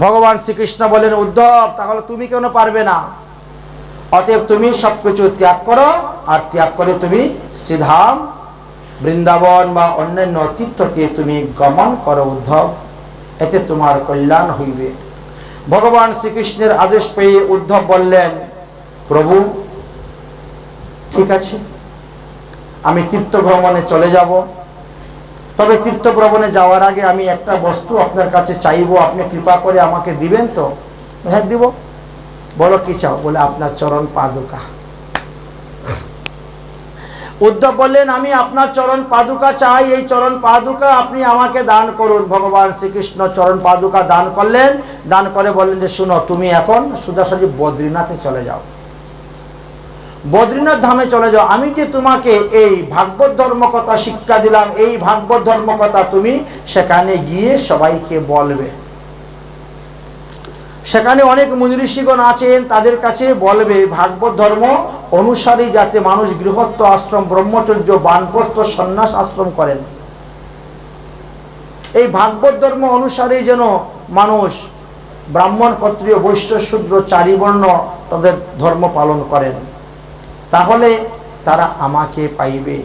ভগবান শ্রীকৃষ্ণ বলেন, উদ্ধব, তাহলে তুমি কেন পারবে না? অতএব তুমি সবকিছু ত্যাগ করো, আর ত্যাগ করে তুমি শ্রীধাম বৃন্দাবন বা অন্যান্য তীর্থকে তুমি গমন করো, উদ্ধব। এতে তোমার কল্যাণ হইবে। ভগবান শ্রীকৃষ্ণের আদেশ পেয়ে উদ্ধব বললেন, প্রভু, ঠিক আছে, আমি তীর্থ ভ্রমণে চলে যাব। তবে তীর্থ ভ্রমণে যাওয়ার আগে আমি একটা বস্তু আপনার কাছে চাইব, আপনি কৃপা করে আমাকে দিবেন তো? হ্যাঁ দিব। বলো, কি চাও? বলে, আপনার চরণ পাদুকা। উদ্ধব বললেন, আমি আপনার চরণ পাদুকা চাই, এই চরণ পাদুকা আপনি আমাকে দান করুন। ভগবান শ্রীকৃষ্ণ চরণ পাদুকা দান করলেন। দান করে বললেন যে, শুনো, তুমি এখন সুদাসাজি বদ্রীনাথে চলে যাও। বদ্রীনাথ ধামে চলে যাও। আমি যে তোমাকে এই ভাগবত ধর্ম কথা শিক্ষা দিলাম, এই ভাগবত ধর্ম কথা তুমি সেখানে গিয়ে সবাইকে বলবে। সেখানে অনেক মুনিঋষিগণ আছেন, তাদের কাছে বলবে, ভাগবত ধর্ম অনুসারী যাতে মানুষ গৃহস্থ আশ্রম, ব্রহ্মচর্য, বানপ্রস্থ সন্ন্যাস আশ্রম করেন। এই ভাগবত ধর্ম অনুসারে যেন মানুষ ব্রাহ্মণ, ক্ষত্রিয়, বৈশ্য, শূদ্র, চারিবর্ণ তাদের ধর্ম পালন করেন। তাহলে তারা আমাকে পাইবে।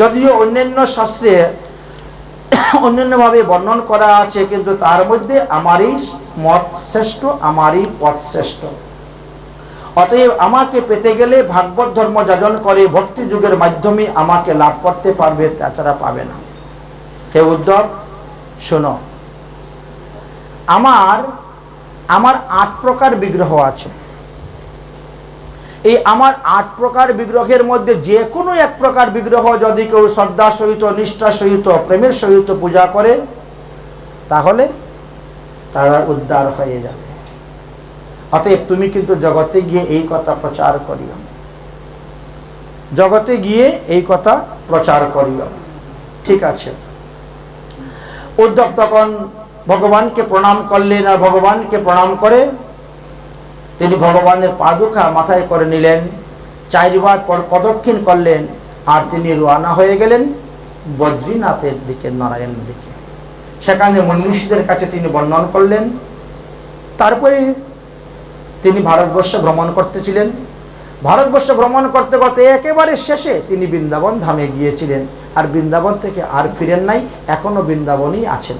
যদিও অন্যান্য শাস্ত্রে অন্যান্যভাবে বর্ণন করা আছে, কিন্তু তার মধ্যে আমারই মত শ্রেষ্ঠ, আমারই পথ শ্রেষ্ঠ। অতএব আমাকে পেতে গেলে ভাগবত ধর্ম যাজন করে ভক্তি যুগের মাধ্যমে আমাকে লাভ করতে পারবে, তাছাড়া পাবে না। হে উদ্ধব, শোনো। আমার আমার আট প্রকার বিগ্রহ আছে। এই আমার আট প্রকার বিগ্রহের মধ্যে যে কোনো এক প্রকার বিগ্রহ যদি কেউ শ্রদ্ধার সহিত, নিষ্ঠার সহিত, প্রেমের সহিত পূজা করে, তাহলে তারা উদ্ধার হয়ে যাবে। অতএব তুমি কিন্তু জগতে গিয়ে এই কথা প্রচার করিও। জগতে গিয়ে এই কথা প্রচার করিও। ঠিক আছে। উদ্ধব তখন ভগবানকে প্রণাম করলেন আর ভগবানকে প্রণাম করে তিনি ভগবানের পাদুকা মাথায় করে নিলেন, চারবার পর প্রদক্ষিণ করলেন, আর তিনি রোয়ানা হয়ে গেলেন বদ্রীনাথের দিকে নারায়ণের দিকে। সেখানে মনীষীদের কাছে তিনি বর্ণন করলেন। তারপরে তিনি ভারতবর্ষ ভ্রমণ করতেছিলেন। ভারতবর্ষ ভ্রমণ করতে করতে একেবারে শেষে তিনি বৃন্দাবন ধামে গিয়েছিলেন। আর বৃন্দাবন থেকে আর ফিরেন নাই, এখনও বৃন্দাবনই আছেন।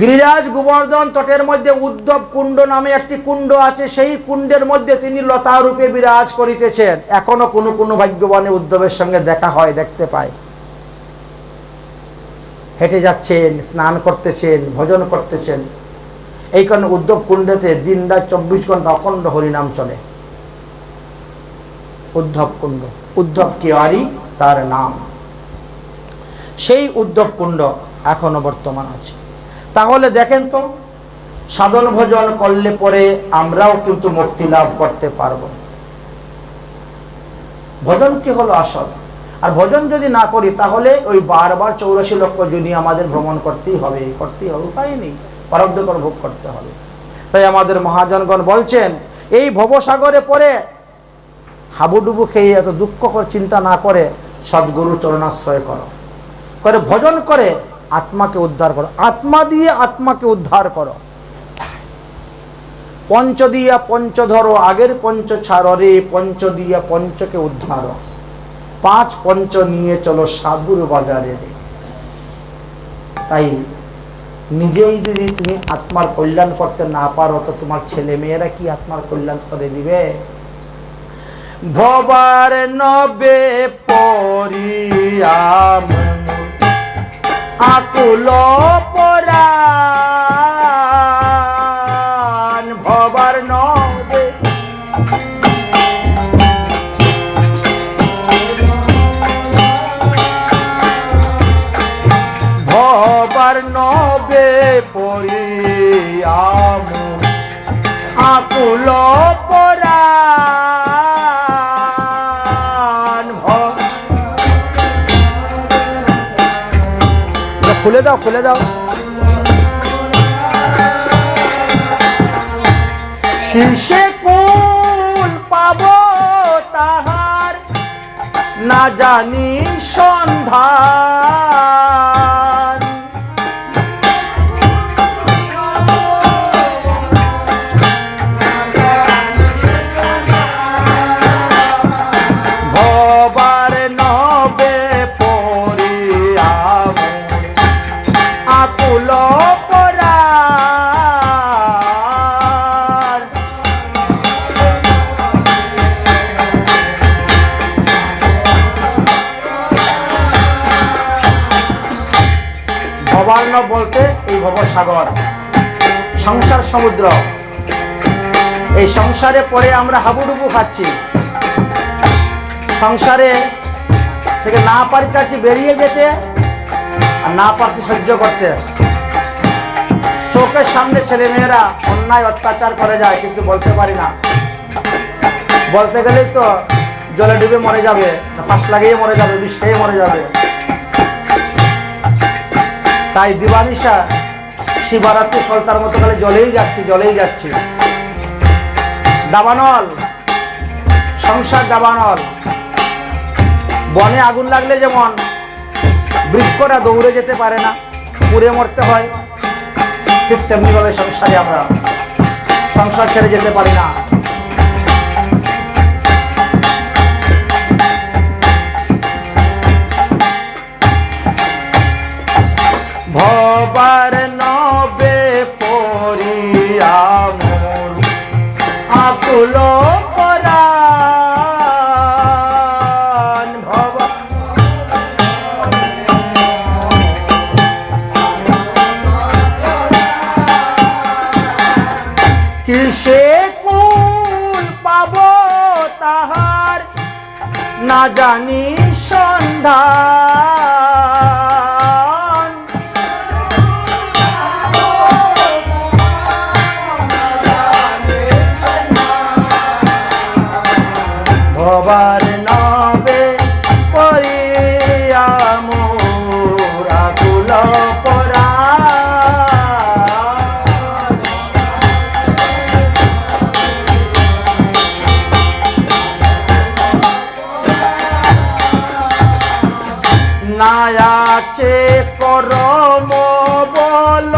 গিরিরাজ গোবর্ধন তটের মধ্যে উদ্ধব কুণ্ড নামে একটি কুণ্ড আছে, সেই কুণ্ডের মধ্যে তিনি লতা রূপে বিরাজ করিতেছেন। এখনও কোনো কোনো ভাগ্যবানে উদ্ধবের সঙ্গে দেখা হয়, দেখতে পায়। হেঁটে যাচ্ছেন, স্নান করতেছেন, ভজন করতেছেন। এই কারণে উদ্ধব কুণ্ডেতে দিন রাত চব্বিশ ঘণ্টা অখণ্ড হরিনাম চলে। উদ্ধব কুণ্ড। উদ্ধব কেওয়ারি তার নাম। সেই উদ্ধব কুণ্ড এখনও বর্তমান আছে। তাহলে দেখেন তো, সাধন ভজন করলে পরে আমরাও কিন্তু মুক্তি লাভ করতে পারব। ভজন কি হলো আসল? আর ভজন যদি না করি, তাহলে ওই বারবার চৌরাশি লক্ষ যদি আমাদের ভ্রমণ করতেই হবে। করতেই হবে, উপায় নেই। পারব্যকর ভোগ করতে হবে। তাই আমাদের মহাজনগণ বলছেন, এই ভবসাগরে পরে হাবুডুবু খেয়ে এত দুঃখ করে, চিন্তা না করে সদ্গুরু চরণাশ্রয় করো। করে ভজন করে আত্মাকে উদ্ধার করো। আত্মা দিয়ে আত্মাকে উদ্ধার করো। পঞ্চ দিয়া পঞ্চ ধরো, আগের পঞ্চ ছাড়ো, রে পঞ্চ দিয়া পঞ্চকে উদ্ধার। পাঁচ পঞ্চ নিয়ে চলো সাধুর বাজারে রে। তাই নিজেই যদি তুমি আত্মার কল্যাণ করতে না পারো, তো তোমার ছেলে মেয়েরা কি আত্মার কল্যাণ করে দিবে? ভবার নবে পরিয়াম আকুল পরাণ ভবার নবে। ভবার নবে পরিয়াম আকুল পরাণ খুলে দাও খুলে দাও। কিসে কুল পাব তাহার? না জানি সন্ধান। ভবসাগর সংসার সমুদ্র। এই সংসারে পরে আমরা হাবুডুবু খাচ্ছি। সংসারে থেকে না পারছি বেরিয়ে যেতে আর না পারছি সহ্য করতে? চোখের সামনে ছেলে মেয়েরা অন্যায় অত্যাচার করে যায়, কিন্তু বলতে পারি না। বলতে গেলেই তো জলে ডুবে মরে যাবে ফাঁস লাগিয়ে মরে যাবে, বিষ খেয়ে মরে যাবে। তাই দিবানিশা শিবরাত্রি সলতার মতো খালি জলেই যাচ্ছে জলেই যাচ্ছে। দাবানল, সংসার দাবানল। বনে আগুন লাগলে যেমন বৃক্ষরা দৌড়ে যেতে পারে না, পুড়ে মরতে হয়, ঠিক তেমনিভাবে সংসারে আমরা, সংসার ছেড়ে যেতে পারি না। ভবার না জানি সন্ধান না আছে করম বল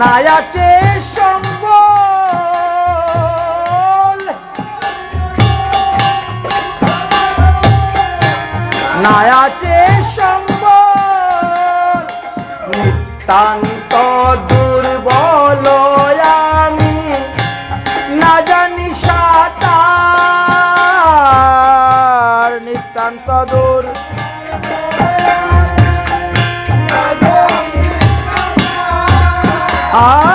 না আছে সম্বল। না আছে সম্বল। নিতান্ত দুর্বল আমি না জানি সাতার। নিতান্ত দূর Ah!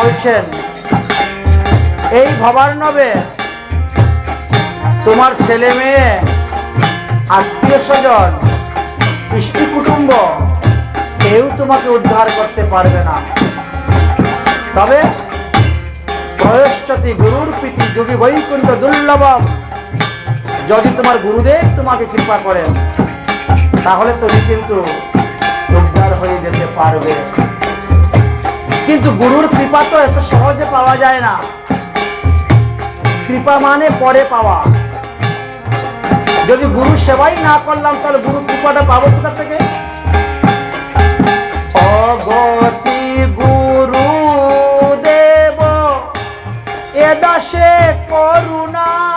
বলছেন, এই ভবার্ণবে তোমার ছেলে মেয়ে, আত্মীয় স্বজন ইষ্টি কুটুম্ব, কেউ তোমাকে উদ্ধার করতে পারবে না। তবে প্রয়শ্চতি গুরুর প্রীতি যোগী বৈকুণ্ঠ দুর্লভম। যদি তোমার গুরুদেব তোমাকে কৃপা করেন, তাহলে তুমি কিন্তু উদ্ধার হয়ে যেতে পারবে। কিন্তু গুরুর কৃপা তো এত সহজে পাওয়া যায় না। কৃপা মানে পরে পাওয়া। যদি গুরু সেবাই না করলাম, তাহলে গুরু কৃপাটা পাবো কোথা থেকে? অগতি গুরু দেব, এ করুণা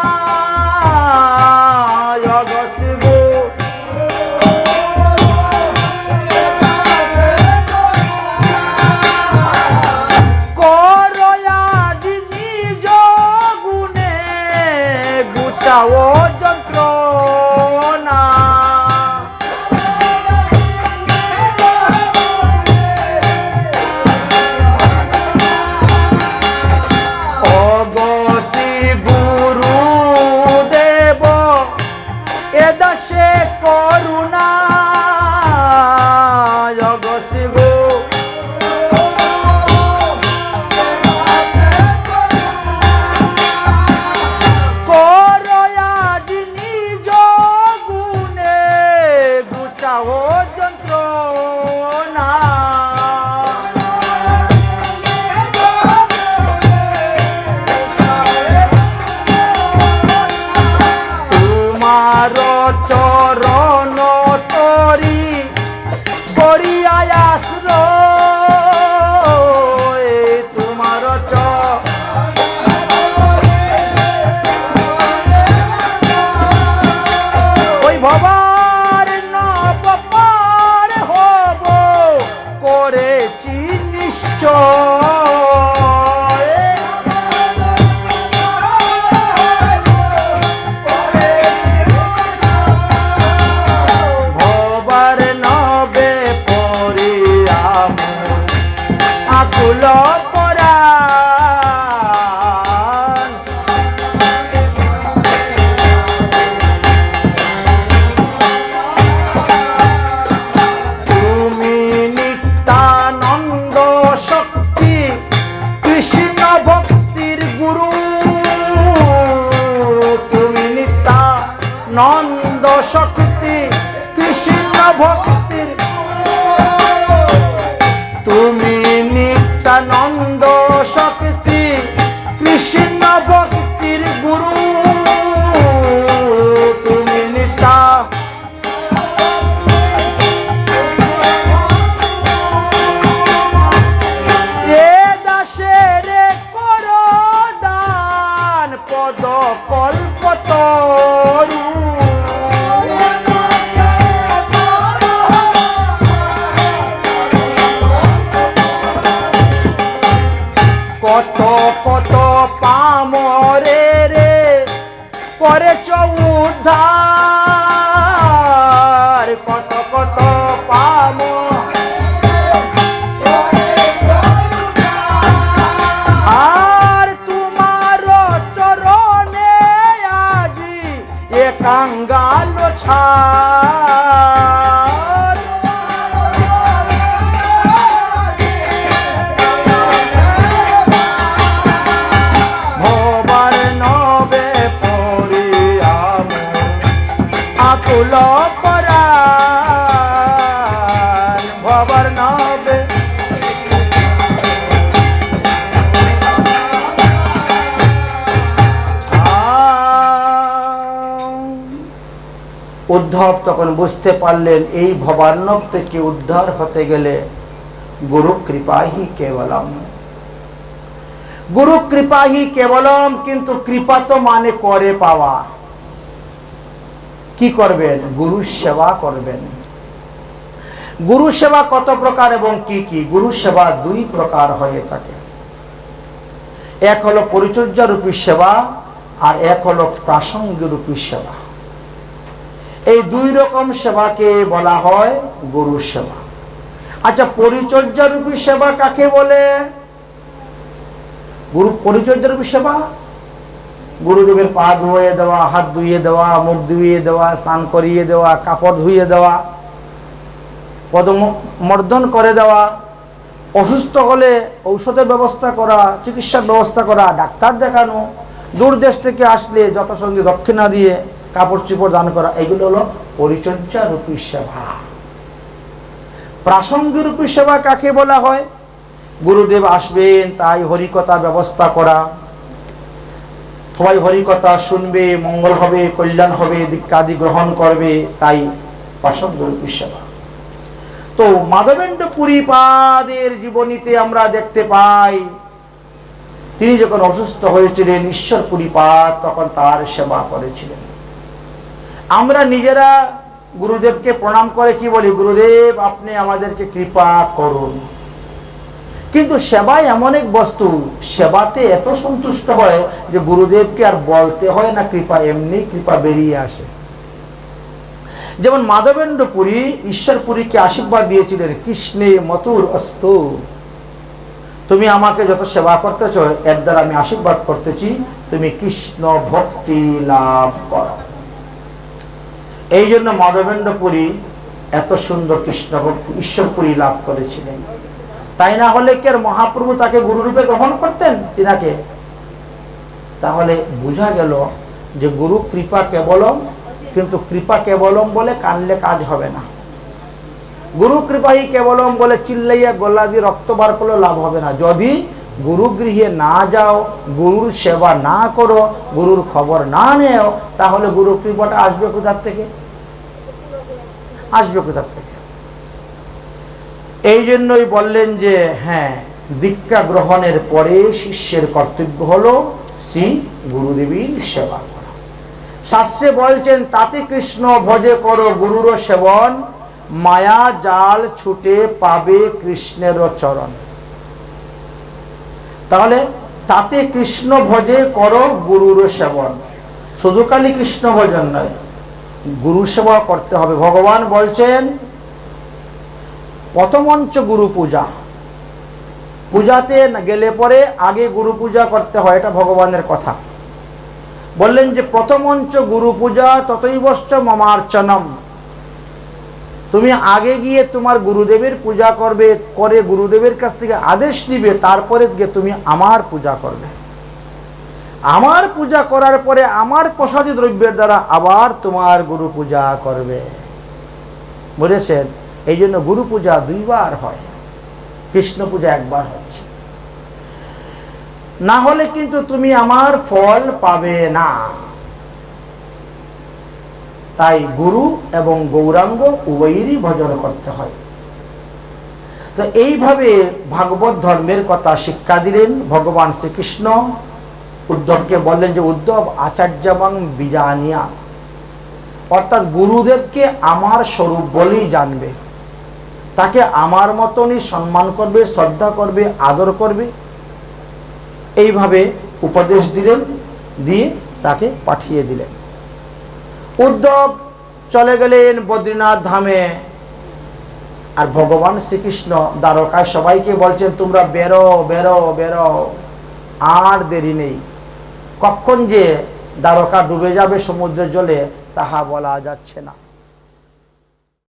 কাঙ্গাল ছাড় উদ্ধব তখন বুঝতে পারলেন, এই ভবান্নব থেকে উদ্ধার হতে গেলে গুরু কৃপাহি কেবলম। গুরু কৃপাহি কেবলম, কিন্তু কৃপা তো মানে করে পাওয়া। কি করবেন? গুরু সেবা করবেন। গুরু সেবা কত প্রকার এবং কি কি? গুরু সেবা দুই প্রকার হয়ে থাকে। এক হলো পরিচর্যা রূপী সেবা, আর এক হলো প্রাসঙ্গিক রূপী সেবা। এই দুই রকম সেবাকে বলা হয় গুরু সেবা। আচ্ছা পরিচর্যা রূপী সেবা কাকে বলে? গুরু পরিচর্যা রূপী সেবা? গুরুদেবের পা ধুয়ে দেওয়া, হাত ধুইয়ে দেওয়া, মুখ ধুইয়ে দেওয়া, স্নান করিয়ে দেওয়া, কাপড় ধুইয়ে দেওয়া, পদমর্দন করে দেওয়া, অসুস্থ হলে ঔষধের ব্যবস্থা করা, চিকিৎসার ব্যবস্থা করা, ডাক্তার দেখানো, দূর দেশ থেকে আসলে যথাসঙ্গে দক্ষিণা দিয়ে কাপড় চোপড় দান করা, এগুলো হলো পরিচর্যা রূপী সেবা। প্রাসঙ্গিক রূপী সেবা কাকে বলা হয়? গুরুদেব আসবেন, তাই হরিকথা ব্যবস্থা করা। সবাই হরিকথা শুনবে, মঙ্গল হবে, কল্যাণ হবে, দীক্ষাদি গ্রহণ করবে, তাই প্রাসঙ্গিক সেবা। তো মাধবেন্দ্র পুরীপাদের জীবনীতে আমরা দেখতে পাই, তিনি যখন অসুস্থ হয়েছিলেন ঈশ্বর পুরীপাদ তখন তার সেবা করেছিলেন। আমরা নিজেরা গুরুদেবকে প্রণাম করে কি বলি? গুরুদেব, আপনি আমাদেরকে কৃপা করুন। কিন্তু সেবাই এমন এক বস্তু, সেবাতে এত সন্তুষ্ট হয় যে গুরুদেবকে আর বলতে হয় না, কৃপা এমনি কৃপা বেরিয়ে আসে। যেমন মাধবেন্দ্র পুরী ঈশ্বর পুরীকে আশীর্বাদ দিয়েছিলেন, কৃষ্ণে মথুর অস্ত, তুমি আমাকে যত সেবা করতেছ, এর দ্বারা আমি আশীর্বাদ করতেছি, তুমি কৃষ্ণ ভক্তি লাভ করো। এই জন্য মাধবেন্দ্রপুরী এত সুন্দর কৃষ্ণ ঈশ্বরপুরী লাভ করেছিলেন। তাই না হলে কি মহাপ্রভু তাকে গুরুরূপে গ্রহণ করতেন তিনাকে? তাহলে বোঝা গেল যে গুরু কৃপা কেবলম, কিন্তু কৃপা কেবলম বলে কানলে কাজ হবে না। গুরু কৃপাই কেবলম বলে চিল্লাইয়া গলা দিয়ে রক্ত বার করলে লাভ হবে না। যদি গুরু গৃহে না যাও, গুরুর সেবা না করো, গুরুর খবর না নেও, তাহলে গুরু কৃপাটা আসবে কোথার থেকে? আসবে কোথার থেকে? এই জন্যই বললেন যে হ্যাঁ দীক্ষা গ্রহণের পরে শিষ্যের কর্তব্য হলো শ্রী গুরুদেবীর সেবা করা। শাস্ত্রে বলছেন, তাতে কৃষ্ণ ভজে করো গুরুর সেবন, মায়া জাল ছুটে পাবে কৃষ্ণের চরণ। তাহলে, তাতে কৃষ্ণ ভজে করো গুরুর সেবন। শুধু কালী কৃষ্ণ ভজন নয় গুরু সেবা করতে হবে। ভগবান বলছেন প্রথমঞ্চ গুরু পূজা। পূজাতে গেলে পরে আগে গুরু পূজা করতে হয়, এটা ভগবানের কথা। বললেন যে, প্রথমঞ্চ গুরু পূজা ততই বশ্চ মমার্চনম। তুমি আগে গিয়ে তোমার গুরুদেবের পূজা করবে, করে গুরুদেবের কাছ থেকে আদেশ নিবে, তারপরে গিয়ে তুমি আমার পূজা করবে। আমার পূজা করার পরে আমার প্রসাদী দ্রব্যের দ্বারা আবার তোমার গুরু পূজা করবে। বুঝেছেন? এই জন্য গুরু পূজা দুইবার হয়। কৃষ্ণ পূজা একবার হচ্ছে। না হলে কিন্তু তুমি আমার ফল পাবে না। তাই গুরু এবং গৌরাঙ্গ উভয়েরই ভজন করতে হয়। তো এইভাবে ভাগবত ধর্মের কথা শিক্ষা দিলেন ভগবান শ্রীকৃষ্ণ। উদ্ধবকে বললেন যে, উদ্ধব, আচার্যবাং বিজানিয়া। অর্থাৎ গুরুদেবকে আমার স্বরূপ বলেই জানবে। তাকে আমার মতনই সম্মান করবে, শ্রদ্ধা করবে, আদর করবে। এইভাবে উপদেশ দিলেন, দিয়ে তাকে পাঠিয়ে দিলেন। উদ্ধব চলে গেলেন বদ্রীনাথ ধামে। আর ভগবান শ্রীকৃষ্ণ দ্বারকায় সবাইকে বলছেন, তোমরা বেরো বেরো বেরো। আর দেরি নেই। কখন যে দ্বারকা ডুবে যাবে সমুদ্রের জলে তাহা বলা যাচ্ছে না।